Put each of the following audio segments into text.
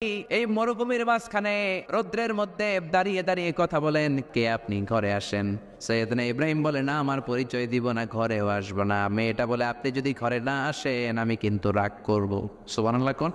এই মরুভূমির মাঝখানে রৌদ্রের মধ্যে দাঁড়িয়ে দাঁড়িয়ে কথা বলেন, কে আপনি? ঘরে আসেন। সৈয়দনা ইব্রাহিম বলে, না, আমার পরিচয় দিব না, ঘরেও আসব না। মেয়েটা বলে, আপনি যদি ঘরে না আসেন, আমি কিন্তু রাগ করব। সুবহানাল্লাহ কোন?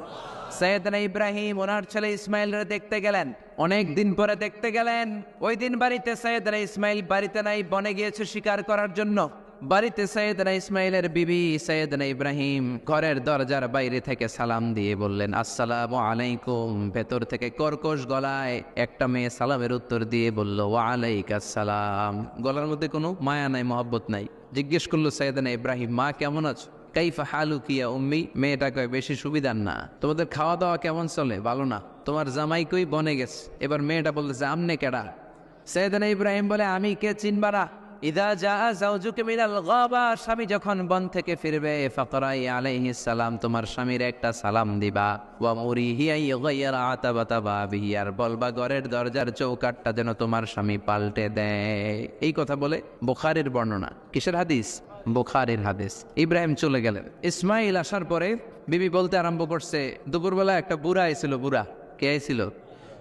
সৈয়দনা ইব্রাহিম, ওনার ছেলে ইসমাইলরে দেখতে গেলেন। অনেক দিন পরে দেখতে গেলেন। ওই দিন বাড়িতে সৈয়দনা ইসমাইল বাড়িতে নাই, বনে গিয়েছে শিকার করার জন্য। বাড়িতে সৈয়দনা ইসমাইলের বিবি সৈয়দনা ইব্রাহিম ঘরের দরজার বাইরে থেকে সালাম দিয়ে বললেন, আসসালামু আলাইকুম। ভেতর থেকে কর্কশ গলায় একটা মেয়ে সালামের উত্তর দিয়ে বলল ওয়ালাইক আসসালাম। গলার মধ্যে কোনো মায়া নাই, মহব্বত নাই। জিজ্ঞেস করল সৈয়দনা ইব্রাহিম, মা, কেমন আছো? কাইফা হালু কিয়া উম্মি? মেয়েটা কয়, বেশি সুবিধার না। তোমাদের খাওয়া দাওয়া কেমন চলে? ভালো না। তোমার জামাই কই? বনে গেছে। এবার মেয়েটা বলতেছে, আমনে কেডা? সৈয়দনা ইব্রাহিম বলে, আমি কে চিনবারা ইদা যা জাউজুকে মিনাল গাবা, স্বামী যখন বন থেকে ফিরবে ফাকরাই আলাইহিস সালাম, তোমার স্বামীর একটা সালাম দিবা। ওয়া মুরিহি আই গায়রা আতাবাতা বাবিহি, আর বলবা, ঘরের দরজার চৌকাটটা যেন তোমার স্বামী পাল্টে দেয়। এই কথা বলে বুখারীর বর্ণনা। কিসের হাদিস? বুখারীর হাদিস। ইব্রাহিম চলে গেলেন। ইসমাইল আসার পরে বিবি বলতে আরম্ভ করছে, দুপুরবেলা একটা বুড়া আইছিল, বুড়া। কে আইছিল?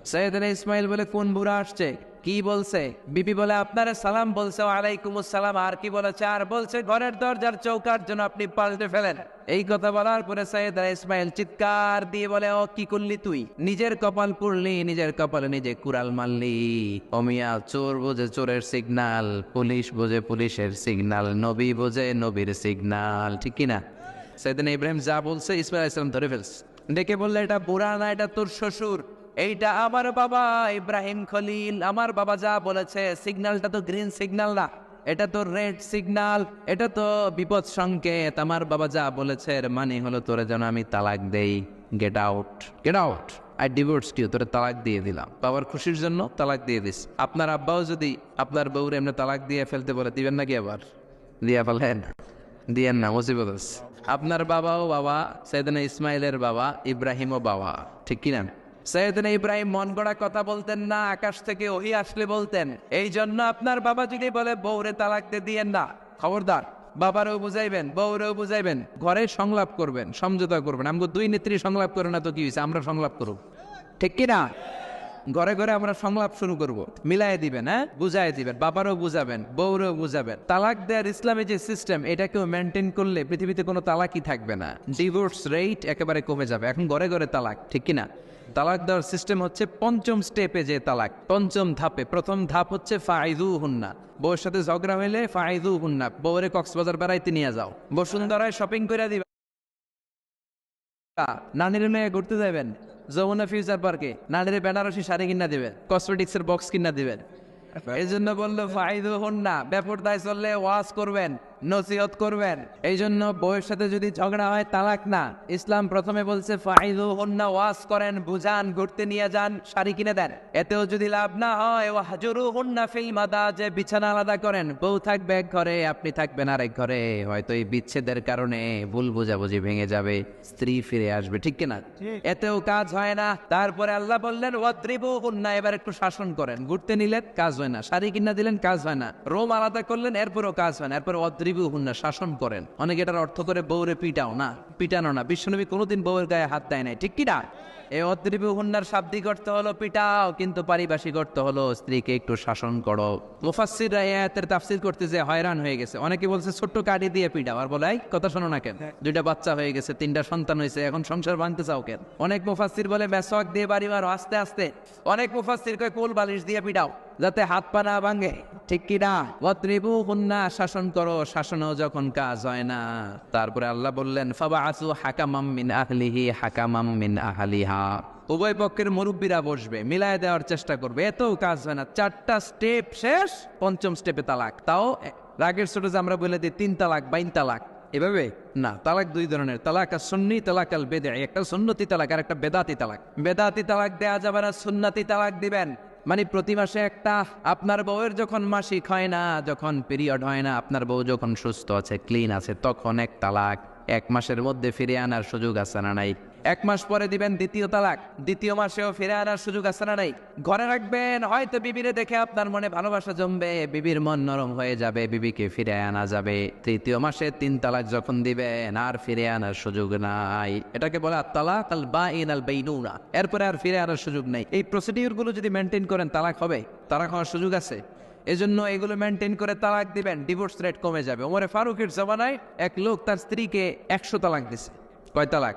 সৈয়দনা ইসমাইল বলে, কোন বুড়া আসছে? কি বলছে? বিবি বলে, আপনারা সালাম বলছে আলাইকুম সালাম আর কি বলেছে? আর বলছে, ঘরের দরজার চৌকার জন্য আপনি পাল্টে ফেলেন। এই কথা বলার পরে সৈয়দনা ইসমাইল চিৎকার দিয়ে বলে, ও, কি করলি তুই? নিজের কপাল পুড়লি, নিজের কপালে নিজে কুড়াল মারলি। অমিয়া চোর বোঝে চোরের সিগনাল পুলিশ বোঝে পুলিশের সিগনাল নবী বোঝে নবীর সিগনাল ঠিক কিনা? সেদিন ইব্রাহিম যা বলছে, ইসমাইল ইসলাম ধরে ফেলছে। ডেকে বললে, এটা বুড়া না, এটা তোর শ্বশুর। এইটা আমার বাবা ইব্রাহিম খলিল। আমার বাবা যা বলেছে সিগনালটা তো গ্রিন সিগনাল না। এটা তো রেড সিগনাল এটা তো বিপদ সংকেত। আমার বাবা যা বলেছে, এর মানে হলো তোরে যেন আমি তালাক দেই। Get out get out I divorce you তোরে তালাক দিয়ে দিলাম। বাবার খুশির জন্য তালাক দিয়ে দিস। আপনার আব্বাও যদি আপনার বউরে এমনি তালাক দিয়ে ফেলতে বলে, দিবেন নাকি আবার? দিয়া ফেলেন। দিয়েন না, মুসিবত। আপনার বাবাও বাবা সৈয়দনা ইসমাইলের বাবা, ইব্রাহিমও বাবা। ঠিক কিনা? সৈয়দনা ইব্রাহিম মন গড়া কথা বলতেন না, আকাশ থেকে ওহি আসলে বলতেন। এই জন্য আপনার বাবা যদি বলে, বউরে তালাক দিয়ে দিয়েন না। খবরদার, বাবারও বুঝাইবেন, বউরেও বুঝাইবেন, ঘরে সংলাপ করবেন, সমঝোতা করবেন। আমাকে দুই নেত্রী সংলাপ করে না তো কি হয়েছে আমরা সংলাপ করব। ঠিক কিনা? ঘরে ঘরে আমরা সংলাপ শুরু করব। মিলাই দিবেন হ্যাঁ? বুঝাই দিবেন, বাবারও বুঝাবেন, বউরেও বুঝাবেন। তালাক দেওয়ার ইসলামী যে সিস্টেম, এটাকেও মেনটেন করলে পৃথিবীতে কোনো তালাকই থাকবে না। ডিভোর্স রেট একেবারে কমে যাবে। এখন ঘরে ঘরে তালাক, ঠিক কিনা? তালাক দেওয়ার সিস্টেম হচ্ছে পঞ্চম স্টেপে যে তালাক পঞ্চম ধাপে। প্রথম ধাপ হচ্ছে ফাইদু হুন্না বউয়ের সাথে ঝগড়া হইলে ফাইদু হুন্না বউরে কক্সবাজার বেড়াইতে নিয়ে যাও। বসুন্ধরায় শপিং করে দিবা। নানির মেয়ে ঘুরতে যাবেন যমুনা ফিউচার পার্কে নানির বেনারসি শাড়ি কিনা দিবেন। কসমেটিক্স এর বক্স কিনা দিবেন। এই জন্য বলল ফাইদু হুন্না ব্যাপারটায় চললে ওয়াশ করবেন। নসিহত করবেন। এই জন্য বউয়ের সাথে যদি ঝগড়া হয় তালাক না। ইসলাম প্রথমে বলছে ফাইদু হন না করেন বুঝান ঘুরতে নিয়ে যান শাড়ি কিনে দেন। এতেও যদি লাভ না হয় ও হাজুরু হন না ফিল মাদা যে বিছানা আলাদা করেন। বউ থাকবে এক ঘরে আপনি থাকবেন আরেক ঘরে। হয়তো এই বিচ্ছেদের কারণে ভুল বোঝাবুঝি ভেঙে যাবে স্ত্রী ফিরে আসবে ঠিক কিনা? এতেও কাজ হয় না। তারপরে আল্লাহ বললেন ওয়াদ্রিবু হুন্না এবার একটু শাসন করেন। ঘুরতে নিলেন কাজ হয় না। শাড়ি কিনা দিলেন কাজ হয় না। রোম আলাদা করলেন এরপরও কাজ হয় না। এরপর অদ্রিবু হুন্না শাসন করেন। অনেকে এটার অর্থ করে বউরে পিটাও না পিটানো না। বিশ্বনবী কোনোদিন বউয়ের গায়ে হাত দেয় নাই ঠিক কিনা এই অদ্রিবু হুন্নার শাব্দিক অর্থ হলো পিটাও কিন্তু পারিভাষিক অর্থ হলো স্ত্রীকে একটু শাসন করো। মুফাসির আয়াতের তাফসির করতে যে হয়রান হয়ে গেছে। অনেকে বলছে ছোট্ট কাঠি দিয়ে পিটাও। আর বলে কথা শোনো না কেন? দুইটা বাচ্চা হয়ে গেছে তিনটা সন্তান হয়েছে এখন সংসার ভাঙতে চাও কেন? অনেক মুফাসির বলে মেসওয়াক দিয়ে বাড়ি মারো আস্তে আস্তে। অনেক মুফাসির কয় কোল বালিশ দিয়ে পিটাও। যাতে হাত পা না ভাঙে, ঠিক কি না অত্রিবু হুন্না শাসন করো, শাসনও যখন কাজ হয় না। তারপরে আল্লাহ বললেন ফাবা আসু হাকামাম মিন আহলিহি, হাকামাম মিন আহলিহা। উভয় পক্ষের মুরব্বীরা বসবে, মিলায় দেওয়ার চেষ্টা করবে। এতও কাজ হয় না, চারটা স্টেপ শেষ, পঞ্চম স্টেপে তালাক। তাও রাগের যে আমরা বলে দিই, তিন তালাক, বাইন তালাক। এভাবে? না, তালাক দুই ধরনের। তালাক আর সুন্নি, তালাক আল বেদে একটা সুন্নতি তালাক আর একটা বেদাতি তালাক। বেদাতি তালাক দেয়া যাবে না, সুন্নাতি তালাক দিবেন। মানে প্রতি মাসে একটা, আপনার বউয়ের যখন মাসিক হয় না, যখন পিরিয়ড হয় না, আপনার বউ যখন সুস্থ আছে ক্লিন আছে, তখন এক তালাক, এক মাসের মধ্যে ফিরে আনার সুযোগ আছে না নাই? এক মাস পরে দিবেন দ্বিতীয় তালাক। দ্বিতীয় মাসেও ফিরে আনার সুযোগ আছে না নাই? ঘরে রাখবেন, হয়তো বিবিরে দেখে আপনার মনে ভালোবাসা জমবে, বিবির মন নরম হয়ে যাবে, বিবিকে ফিরে আনা যাবে। তৃতীয় মাসে তিন তালাক যখন দিবেন, আর ফিরে আনার সুযোগ নাই। এটাকে বলে তালাক আল বা ইন আল বেইনুনা এরপরে আর ফিরে আনার সুযোগ নেই। এই প্রসিডিউরগুলো যদি মেনটেন করেন, তালাক হবে। তালাক হওয়ার সুযোগ আছে। এজন্য এগুলো মেনটেন করে তালাক দিবেন ডিভোর্স রেট কমে যাবে। ওমরে ফারুকের জমানায় এক লোক তার স্ত্রীকে একশো তালাক দিছে। কয় তালাক?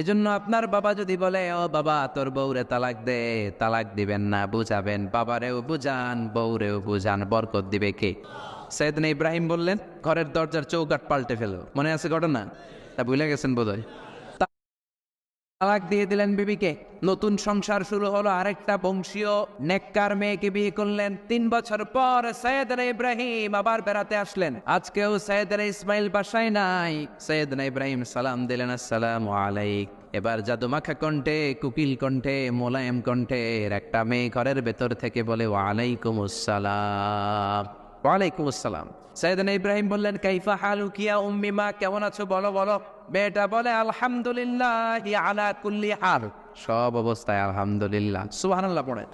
এজন্য আপনার বাবা যদি বলে, ও বাবা, তোর বউরে তালাক দে, তালাক দিবেন না, বুঝাবেন। বাবারেও বুঝান, বউরেও বুঝান, বরকত দিবে কে? সৈয়দিন ইব্রাহিম বললেন, ঘরের দরজার চৌকাট পাল্টে ফেলো। মনে আছে ঘটনা? তা ভুলে গেছেন বোধহয়? তালাক দিয়ে দিলেন বিবিকে। নতুন সংসার শুরু হলো আরেকটা বংশীয় নেককার মেয়েকে বিয়ে করলেন। তিন বছর পর সৈয়দনা ইব্রাহিম আবার বেড়াতে আসলেন। আজকেও সৈয়দনা ইসমাইল বাসায় নাই। সৈয়দনা ইব্রাহিম সালাম দিলেন, আসসালাম আলাইক। এবার জাদুমাখা কণ্ঠে, কুকিল কণ্ঠে, মোলায়েম কণ্ঠের একটা মেয়ে ঘরের ভেতর থেকে বলে ওয়ালাইকুম আসসালাম ওয়ালাইকুম আসসালাম। সাইদান ইব্রাহিম বললেন, কাইফা হালুকিয়া উম্মিমা উম্মি কেমন আছো বলো বলো? মেয়েটা বলে, আলহামদুলিল্লাহ আলা কুল্লি হাল। সব অবস্থায় আলহামদুলিল্লাহ। সুবহানাল্লাহ পড়ে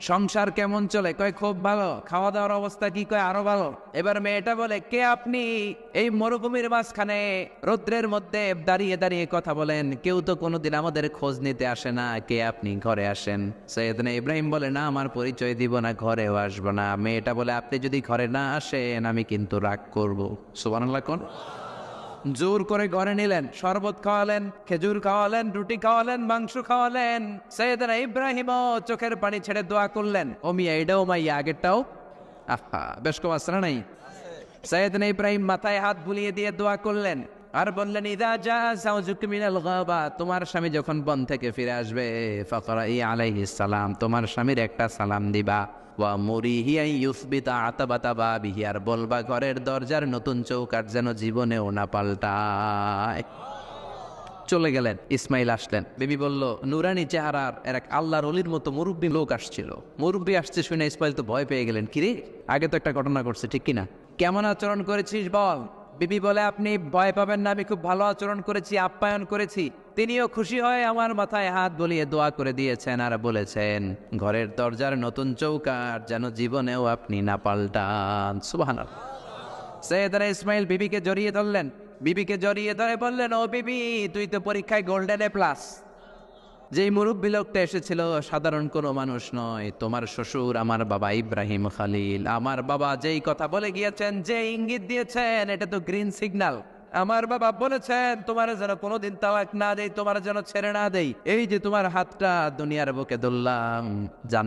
সংসার কেমন চলে? কয়, খুব ভালো। খাওয়া দাওয়ার অবস্থা কি? কয়, আরও ভালো। এবার মেয়েটা বলে, কে আপনি? এই মরুভূমির মাঝখানে রৌদ্রের মধ্যে দাঁড়িয়ে দাঁড়িয়ে কথা বলেন। কেউ তো কোনোদিন আমাদের খোঁজ নিতে আসে না। কে আপনি? ঘরে আসেন। সৈয়দনা ইব্রাহিম বলে, না, আমার পরিচয় দিব না, ঘরেও আসব না। মেয়েটা বলে, আপনি যদি ঘরে না আসেন, আমি কিন্তু রাগ করব। সুবহানাল্লাহ কোন? জোর করে ঘরে নিলেন, শরবত খাওয়ালেন, খেজুর খাওয়ালেন, রুটি খাওয়ালেন, মাংস খাওয়ালেন। সৈয়দনা ইব্রাহিম চোখের পানি ছেড়ে দোয়া করলেন, ও মিয়া এটাও মাইয়া, আগেরটাও? আহা, বেশ কম আসছে না নাই। সৈয়দনা ইব্রাহিম মাথায় হাত বুলিয়ে দিয়ে দোয়া করলেন আর বললেন, ইদা যা সাউজুক মিনাল তোমার স্বামী যখন বন থেকে ফিরে আসবে ফকরা ই আলাইহিস সালাম, তোমার স্বামীর একটা সালাম দিবা। ওয়া মুরিহিয়াই ইউসবিতা আতাবাতা বা বিহিয়ার বলবা, ঘরের দরজার নতুন চৌকাট যেন জীবনেও না পাল্টায়। চলে গেলেন, ইসমাইল আসলেন। বেবি বলল, নুরানি চেহারার এক আল্লাহর অলির মতো মুরব্বী লোক আসছিল। মুরব্বী আসছে শুনে ইসমাইল তো ভয় পেয়ে গেলেন, কিরে, আগে তো একটা ঘটনা করছে ঠিক কিনা? কেমন আচরণ করেছিস বল? বিবি বলে, আপনি ভয় পাবেন না, আমি খুব ভালো আচরণ করেছি, আপ্যায়ন করেছি। তিনিও খুশি হয়ে আমার মাথায় হাত বলিয়ে দোয়া করে দিয়েছেন আর বলেছেন, ঘরের দরজার নতুন চৌকাট যেন জীবনেও আপনি না পাল্টান। সুবহানাল্লাহ। সৈয়দরা ইসমাইল বিবিকে জড়িয়ে ধরলেন। বিবিকে জড়িয়ে ধরে বললেন, ও বিবি, তুই তো পরীক্ষায় গোল্ডেন এ প্লাস। যেই মুরব্বী লোকটা এসেছিল, সাধারণ কোনো মানুষ নয়। তোমার শ্বশুর আমার বাবা ইব্রাহিম খালিল। আমার বাবা যেই কথা বলে গিয়েছেন যে ইঙ্গিত দিয়েছেন, এটা তো গ্রিন সিগন্যাল। আমার বাবা বলেছেন, তোমার যেন কোনোদিন এক না দেই, তোমার যেন ছেড়ে না দেই। এই যে তোমার হাতটা, দুনিয়ার বুকে ধরলাম, জান